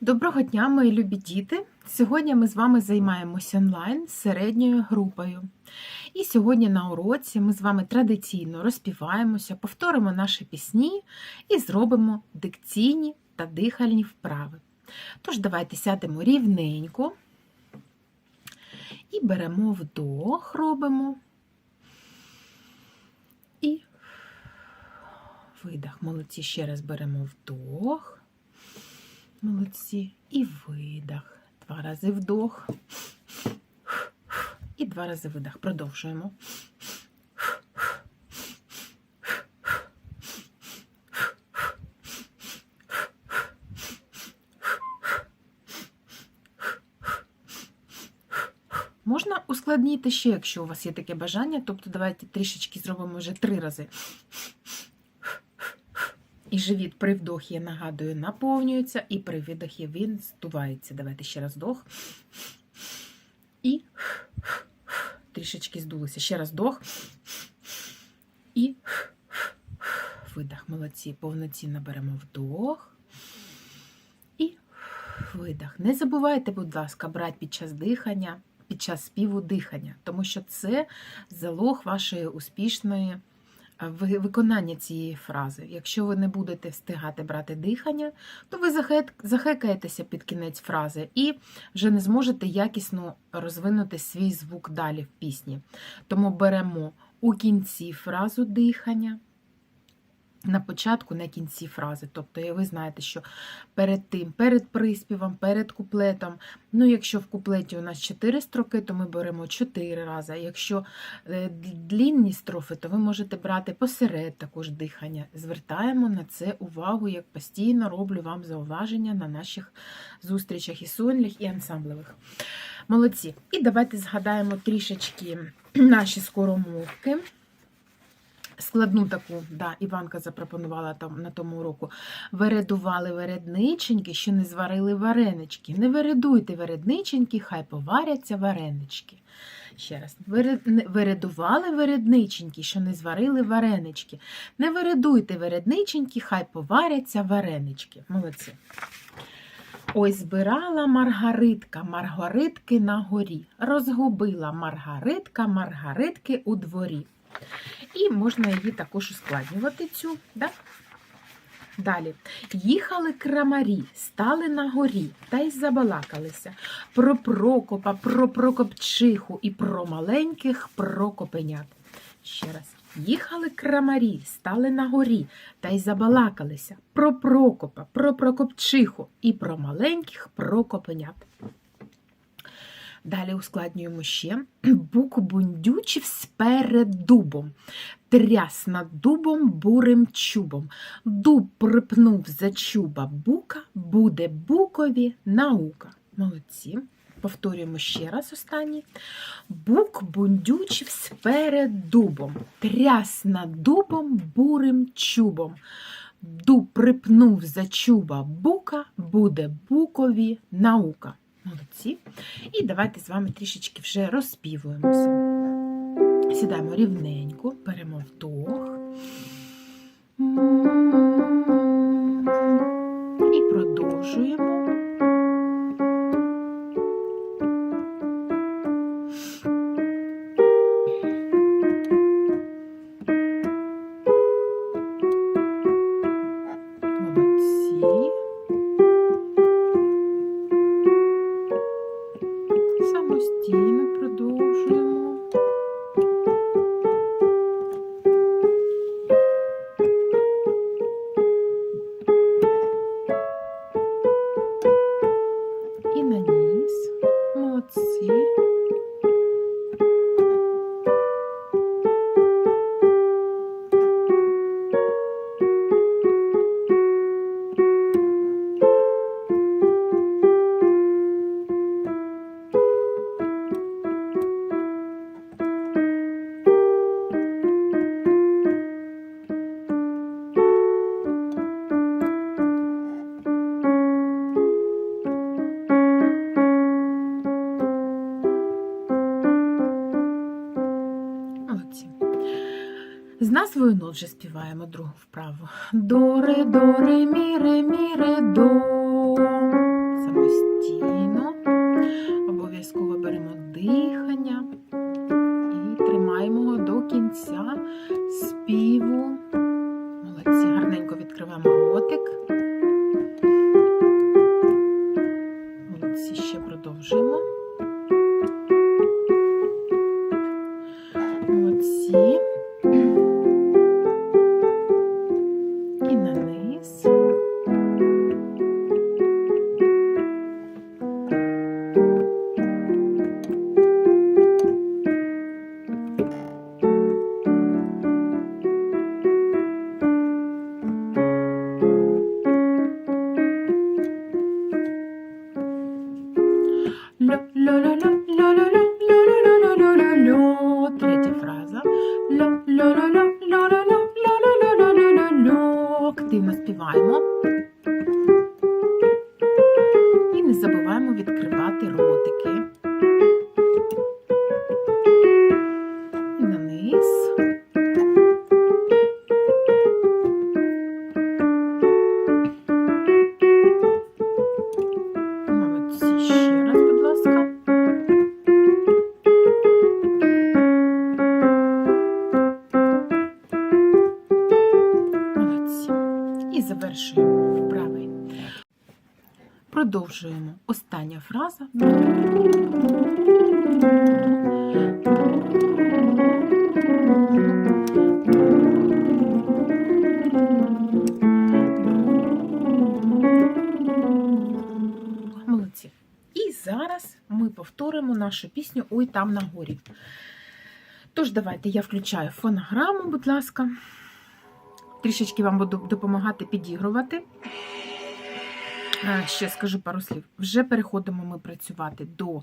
Доброго дня, мої любі діти! Сьогодні ми з вами займаємося онлайн середньою групою. І сьогодні на уроці ми з вами традиційно розпіваємося, повторимо наші пісні і зробимо дикційні та дихальні вправи. Тож, давайте сядемо рівненько і беремо вдох, робимо і видих. Молодці, ще раз беремо вдох. Молодці. І видих. Два рази вдох. І два рази видих. Продовжуємо. Можна ускладнити ще, якщо у вас є таке бажання. Тобто давайте трішечки зробимо вже три рази. І живіт при вдохі, я нагадую, наповнюється, і при видохі він здувається. Давайте ще раз вдох. І трішечки здулося. Ще раз вдох. І видох. Молодці. Повноцінно беремо вдох. І видох. Не забувайте, будь ласка, брати під час дихання, під час співу дихання, тому що це залог вашої успішної виконання цієї фрази. Якщо ви не будете встигати брати дихання, то ви захекаєтеся під кінець фрази і вже не зможете якісно розвинути свій звук далі в пісні. Тому беремо у кінці фразу дихання. На початку, на кінці фрази. Тобто, ви знаєте, що перед тим, перед приспівом, перед куплетом. Ну, якщо в куплеті у нас 4 строки, то ми беремо 4 рази. Якщо е, длінні строфи, то ви можете брати посеред також дихання. Звертаємо на це увагу, як постійно роблю вам зауваження на наших зустрічах і сольних, і ансамблевих. Молодці. І давайте згадаємо трішечки наші скоромовки. Складну таку, да, Іванка запропонувала там на тому уроку. Вередували вередниченьки, що не зварили варенички. Не вередуйте вередниченьки, хай поваряться варенички. Ще раз. Вередували вередниченьки, що не зварили варенички. Не вередуйте вередниченьки, хай поваряться варенички. Молодці. Ой, збирала Маргаритка, Маргаритки на горі. Розгубила Маргаритка, Маргаритки у дворі. І можна її також ускладнювати цю. Да? Далі. Їхали крамарі, стали на горі та й забалакалися про Прокопа, про Прокопчиху і про маленьких Прокопенят. Ще раз. Їхали крамарі, стали на горі та й забалакалися про Прокопа, про Прокопчиху і про маленьких Прокопенят. Далі ускладнюємо ще. Бук бундючив сперед дубом, тряс над дубом бурим чубом. Дуб припнув за чуба бука, буде букові наука. Молодці. Повторюємо ще раз останній. Бук бундючив сперед дубом, тряс над дубом бурим чубом. Дуб припнув за чуба бука, буде букові наука. Молодці. І давайте з вами трішечки вже розпівуємося. Сідаємо рівненько, беремо вдох. З назвою нот вже співаємо другу вправу. До, ре, до, ре, мі. І на низ. Молодці. Ще раз, будь ласка. І завершуємо вправи. Продовжуємо. Остання фраза. Нашу пісню Ой там на горі. Тож, давайте я включаю фонограму, будь ласка. Трішечки вам буду допомагати підігрувати. Е, Ще скажу пару слів. Вже переходимо ми працювати до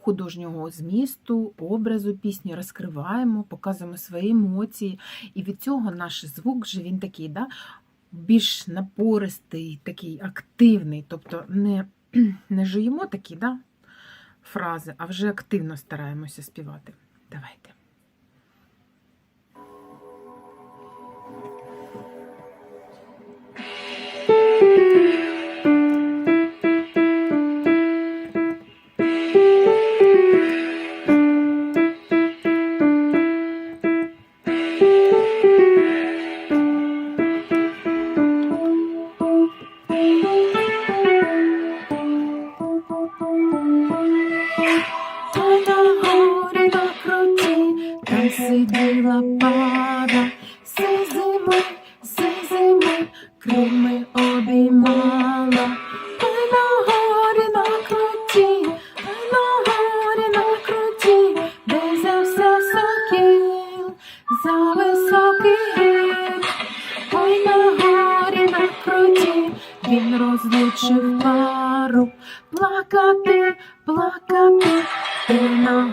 художнього змісту, образу пісні, розкриваємо, показуємо свої емоції. І від цього наш звук вже він такий, да, більш напористий, такий активний. Тобто не, не жуємо такі да, фрази, а вже активно стараємося співати. Давайте. Сиділа пара, все зими, все зими, крильми обіймала. Горі на круті, на горі на круті, де взявся сокіл, за високий гір. Ой, на горі на круті, він розлучив пару, плакати, плакати, і на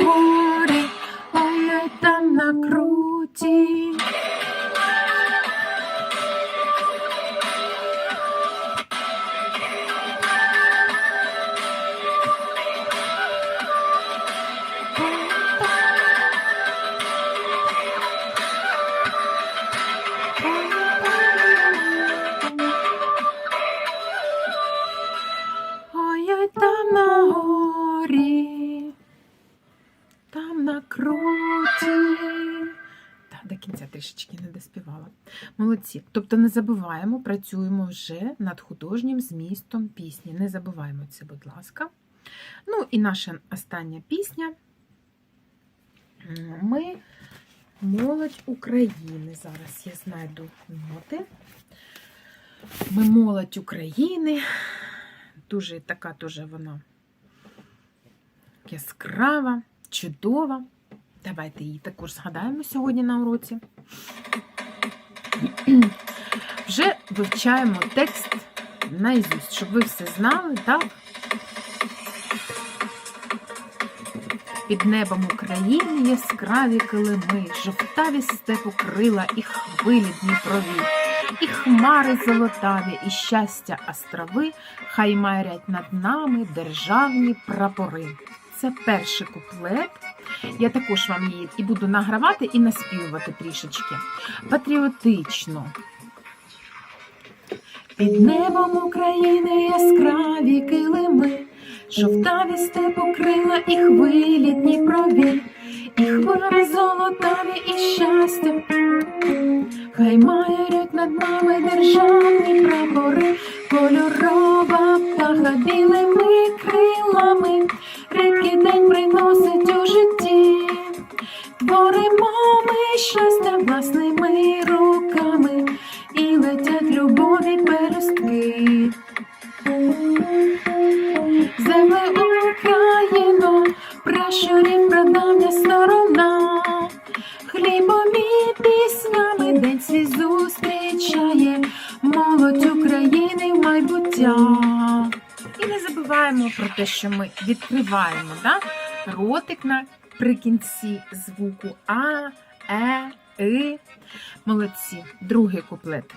Молодці. Тобто не забуваємо, працюємо вже над художнім змістом пісні. Не забуваємо це, будь ласка. Ну і наша остання пісня. Ми молодь України. Зараз я знайду ноти. Ми молодь України. Дуже така дуже вона яскрава, чудова. Давайте її також згадаємо сьогодні на уроці. Вже вивчаємо текст наізусть, щоб ви все знали, так? Під небом України яскраві килими, жовтаві степу крила і хвилі Дніпрові, і хмари золотаві, і щастя острови, хай майрять над нами державні прапори. Це перший куплет. Я також вам її і буду награвати і наспівувати трішечки. Патріотично. Під небом України яскраві килими, жовтаві степу крила і хвилі Дніпрові, і хмари золотаві і щастя. Хай мають над нами державні прапори, кольорові птаха білими крилами, рідкий день приносить у житті. Творимо ми щастя власними руками і летять любові пелюстки. Земле Україно, пращурів прадавня сторона, хлібом і піснями день свій зустрічає молодь України в майбуття. І не забуваємо про те, що ми відкриваємо да? ротик наприкінці звуку А, Е, И. Молодці. Другий куплет.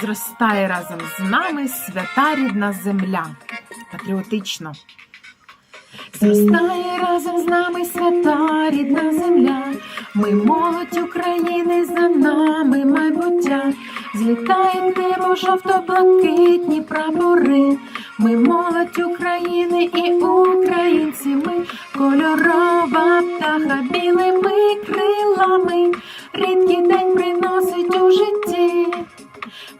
Зростає разом з нами свята рідна земля. Патріотично. Зростає разом з нами свята рідна земля. Ми молодь України за нами майбуття. Злітають небо жовто-блакитні прапори. Ми молодь України і українці. Ми кольорова птаха білими крилами. Рідкий день приносить у житті.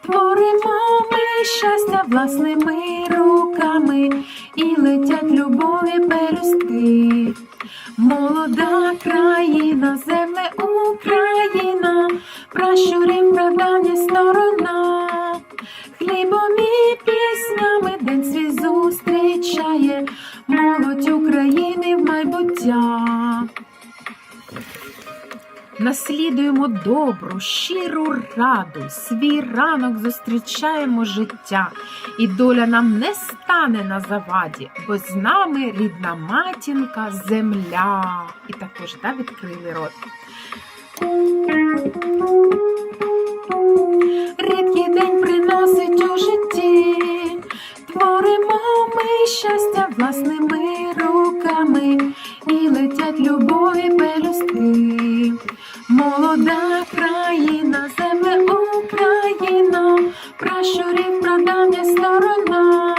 Творимо ми щастя власними руками і летять любові пелюстки. Молода країна, земле Україна, Наслідуємо добру, щиру раду, свій ранок зустрічаємо життя, і доля нам не стане на заваді, бо з нами рідна матінка земля. І також да, відкрили рот. Рідкий день приносить у житті, творимо ми щастя власними руками і летять любові пелюстки. Молода країна, земле Україна, пращурів прадавня сторона,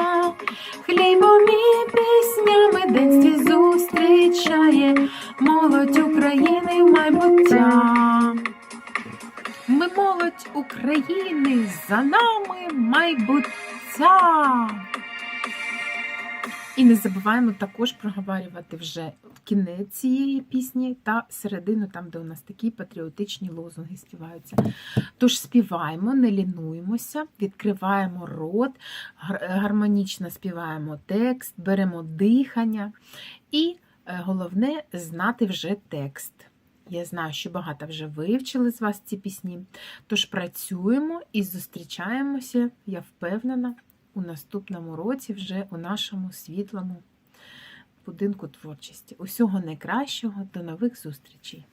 хлібом і піснями день свій зустрічає молодь України в майбуття. Ми молодь України, за нами майбуття. І не забуваємо також проговорювати вже кінець цієї пісні та середину, там, де у нас такі патріотичні лозунги співаються. Тож співаємо, не лінуємося, відкриваємо рот, гармонічно співаємо текст, беремо дихання і е, головне знати вже текст. Я знаю, що багато вже вивчили з вас ці пісні. Тож працюємо і зустрічаємося, я впевнена, у наступному році вже у нашому світлому будинку творчості. Усього найкращого, до нових зустрічей!